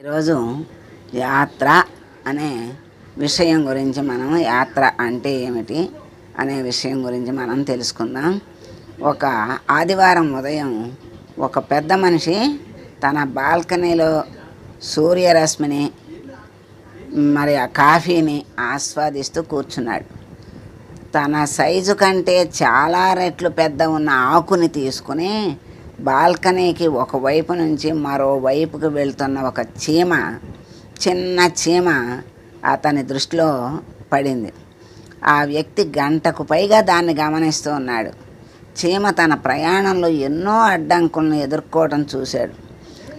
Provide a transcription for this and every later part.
ఈరోజు యాత్ర అనే విషయం గురించి మనం యాత్ర అంటే ఏమిటి అనే విషయం గురించి మనం తెలుసుకుందాం. ఒక ఆదివారం ఉదయం ఒక పెద్ద మనిషి తన బాల్కనీలో సూర్యరశ్మిని మరి ఆ కాఫీని ఆస్వాదిస్తూ కూర్చున్నాడు. తన సైజు కంటే చాలా రెట్లు పెద్ద ఉన్న ఆకుని తీసుకుని బాల్కనీకి ఒక వైపు నుంచి మరోవైపుకు వెళ్తున్న ఒక చీమ చిన్న చీమ అతని దృష్టిలో పడింది. ఆ వ్యక్తి గంటకు పైగా దాన్ని గమనిస్తూ ఉన్నాడు. చీమ తన ప్రయాణంలో ఎన్నో అడ్డంకులను ఎదుర్కోవడం చూశాడు.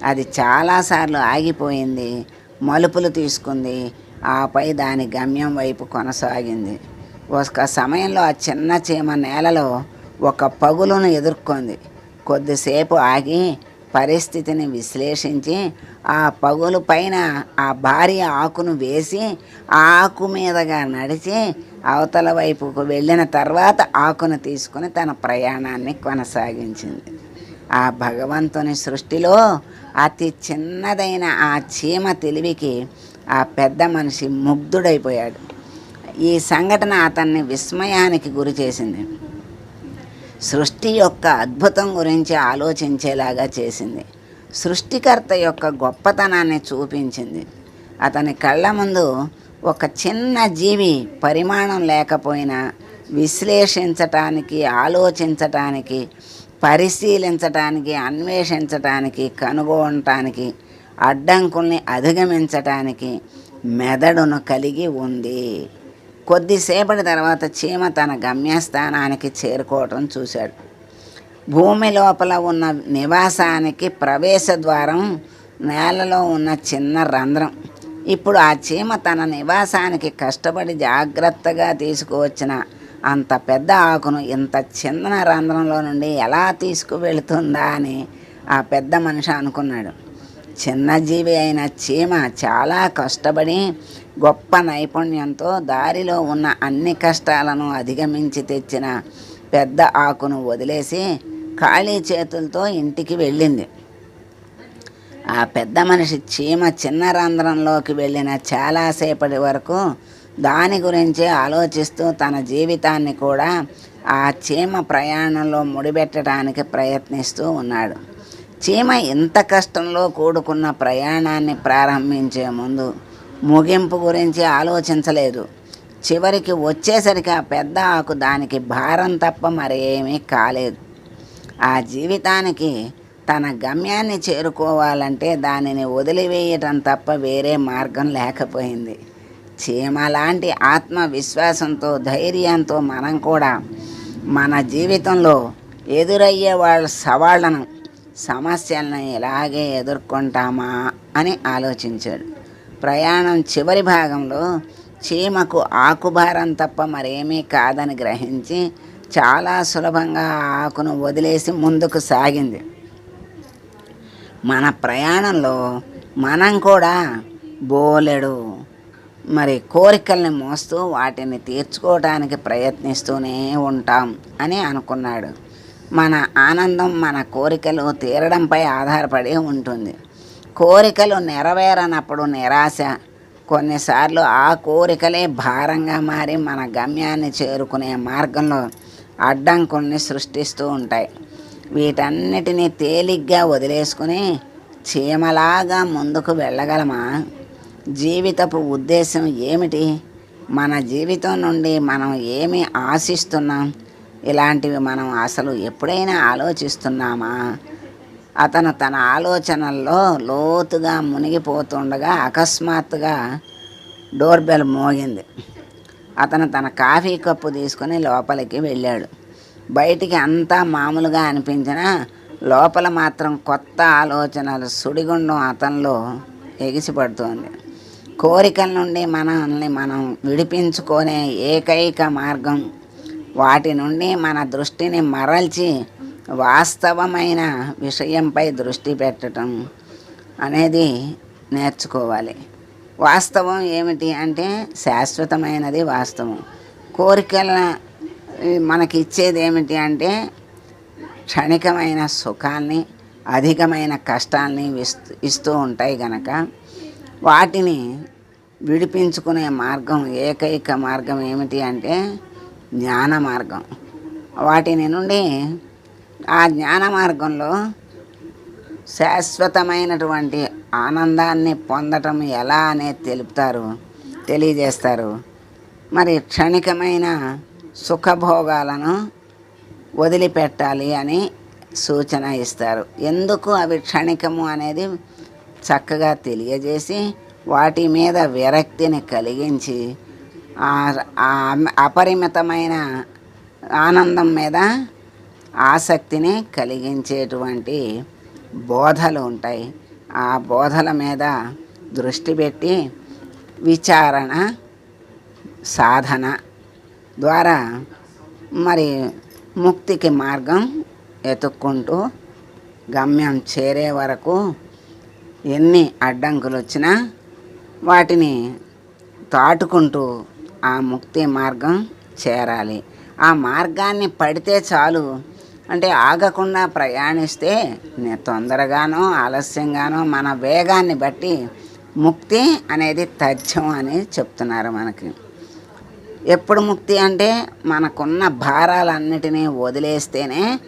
అది చాలాసార్లు ఆగిపోయింది మలుపులు తీసుకుంది ఆపై దాని గమ్యం వైపు కొనసాగింది. ఒక సమయంలో ఆ చిన్న చీమ నేలలో ఒక పగులును ఎదుర్కొంది. కొద్దిసేపు ఆగి పరిస్థితిని విశ్లేషించి ఆ పగులు పైన ఆ భారీ ఆకును వేసి ఆ ఆకు మీదగా నడిచి అవతల వైపుకు వెళ్ళిన తర్వాత ఆకును తీసుకుని తన ప్రయాణాన్ని కొనసాగించింది. ఆ భగవంతుని సృష్టిలో అతి చిన్నదైన ఆ చీమ తెలివికి ఆ పెద్ద మనిషి ముగ్ధుడైపోయాడు. ఈ సంఘటన అతన్ని విస్మయానికి గురి చేసింది. సృష్టి యొక్క అద్భుతం గురించి ఆలోచించేలాగా చేసింది. సృష్టికర్త యొక్క గొప్పతనాన్ని చూపించింది. అతని కళ్ళ ముందు ఒక చిన్న జీవి పరిమాణం లేకపోయినా విశ్లేషించటానికి ఆలోచించటానికి పరిశీలించటానికి అన్వేషించటానికి కనుగొనటానికి అడ్డంకుల్ని అధిగమించటానికి మెదడును కలిగి ఉంది. కొద్దిసేపటి తర్వాత చీమ తన గమ్యస్థానానికి చేరుకోవటం చూశాడు. భూమి లోపల ఉన్న నివాసానికి ప్రవేశ ద్వారం నేలలో ఉన్న చిన్న రంధ్రం. ఇప్పుడు ఆ చీమ తన నివాసానికి కష్టపడి జాగ్రత్తగా తీసుకువచ్చిన అంత పెద్ద ఆకును ఇంత చిన్న రంధ్రంలో నుండి ఎలా తీసుకువెళుతుందా అని ఆ పెద్ద మనిషి అనుకున్నాడు. చిన్నజీవి అయిన చీమ చాలా కష్టపడి గొప్ప నైపుణ్యంతో దారిలో ఉన్న అన్ని కష్టాలను అధిగమించి తెచ్చిన పెద్ద ఆకును వదిలేసి ఖాళీ చేతులతో ఇంటికి వెళ్ళింది. ఆ పెద్ద మనిషి చీమ చిన్న రంధ్రంలోకి వెళ్ళిన చాలాసేపటి వరకు దాని గురించి ఆలోచిస్తూ తన జీవితాన్ని కూడా ఆ చీమ ప్రయాణంలో ముడిపెట్టడానికి ప్రయత్నిస్తూ ఉన్నాడు. చీమ ఇంత కష్టంలో కూడుకున్న ప్రయాణాన్ని ప్రారంభించే ముందు ముగింపు గురించి ఆలోచించలేదు. చివరికి వచ్చేసరికి ఆ పెద్ద ఆకు దానికి భారం తప్ప మరేమీ కాలేదు. ఆ జీవితానికి తన గమ్యాన్ని చేరుకోవాలంటే దానిని వదిలివేయటం తప్ప వేరే మార్గం లేకపోయింది. చీమ లాంటి ఆత్మవిశ్వాసంతో ధైర్యంతో మనం కూడా మన జీవితంలో ఎదురయ్యే వాళ్ళ సవాళ్ళను సమస్యలను ఇలాగే ఎదుర్కొంటామా అని ఆలోచించాడు. ప్రయాణం చివరి భాగంలో చీమకు ఆకుభారం తప్ప మరేమీ కాదని గ్రహించి చాలా సులభంగా ఆకును వదిలేసి ముందుకు సాగింది. మన ప్రయాణంలో మనం కూడా బోలెడు మరి కోరికల్ని మోస్తూ వాటిని తీర్చుకోవడానికి ప్రయత్నిస్తూనే ఉంటాం అని అనుకున్నాడు. మన ఆనందం మన కోరికలు తీరడంపై ఆధారపడి ఉంటుంది. కోరికలు నెరవేరనప్పుడు నిరాశ. కొన్నిసార్లు ఆ కోరికలే భారంగా మారి మన గమ్యాన్ని చేరుకునే మార్గంలో అడ్డంకుల్ని సృష్టిస్తూ ఉంటాయి. వీటన్నిటినీ తేలిగ్గా వదిలేసుకుని చీమలాగా ముందుకు వెళ్ళగలమా? జీవితపు ఉద్దేశం ఏమిటి? మన జీవితం నుండి మనం ఏమి ఆశిస్తున్నాం? ఇలాంటివి మనం అసలు ఎప్పుడైనా ఆలోచిస్తున్నామా? అతను తన ఆలోచనల్లో లోతుగా మునిగిపోతుండగా అకస్మాత్తుగా డోర్ బెల్ మోగింది. అతను తన కాఫీ కప్పు తీసుకొని లోపలికి వెళ్ళాడు. బయటికి అంతా మామూలుగా అనిపించినా లోపల మాత్రం కొత్త ఆలోచనలు సుడిగుండం అతనిలో ఎగిసిపడుతోంది. కోరికల నుండి మనల్ని మనం విడిపించుకునే ఏకైక మార్గం వాటి నుండి మన దృష్టిని మరల్చి వాస్తవమైన విషయంపై దృష్టి పెట్టడం అనేది నేర్చుకోవాలి. వాస్తవం ఏమిటి అంటే శాశ్వతమైనది వాస్తవం. కోరికల మనకి ఇచ్చేది ఏమిటి అంటే క్షణికమైన సుఖాన్ని అధికమైన కష్టాల్ని ఇస్తూ ఇస్తూ ఉంటాయి గనక వాటిని విడిపించుకునే మార్గం ఏకైక మార్గం ఏమిటి అంటే జ్ఞాన మార్గం వాటిని నుండి ఆ జ్ఞాన మార్గంలో శాశ్వతమైనటువంటి ఆనందాన్ని పొందటం ఎలా అనేది తెలుపుతారు తెలియజేస్తారు. మరి క్షణికమైన సుఖభోగాలను వదిలిపెట్టాలి అని సూచన ఇస్తారు. ఎందుకు అవి క్షణికము అనేది చక్కగా తెలియజేసి వాటి మీద విరక్తిని కలిగించి అపరిమితమైన ఆనందం మీద ఆసక్తిని కలిగించేటువంటి బోధలు ఉంటాయి. ఆ బోధల మీద దృష్టి పెట్టి విచారణ సాధన ద్వారా మరి ముక్తికి మార్గం ఎతుక్కుంటూ గమ్యం చేరే వరకు ఎన్ని అడ్డంకులు వచ్చినా వాటిని దాటుకుంటూ ఆ ముక్తి మార్గం చేరాలి. ఆ మార్గాన్ని పడితే చాలు. అంటే ఆగకుండా ప్రయాణిస్తే నేను తొందరగానో ఆలస్యంగానో మన వేగాన్ని బట్టి ముక్తి అనేది తథ్యం అని చెప్తున్నారు మనకి. ఎప్పుడు ముక్తి అంటే మనకున్న భారాలన్నిటినీ వదిలేస్తేనే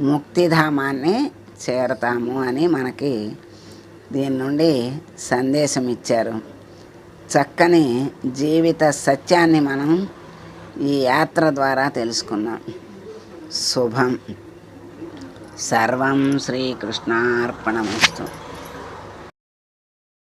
ముక్తిధామాన్ని చేరతాము అని మనకి దీని నుండి సందేశం ఇచ్చారు చక్కని జీవిత సత్యాన్ని మనం ఈ యాత్ర ద్వారా తెలుసుకున్నాం. శుభం. సర్వం శ్రీకృష్ణార్పణమస్తు.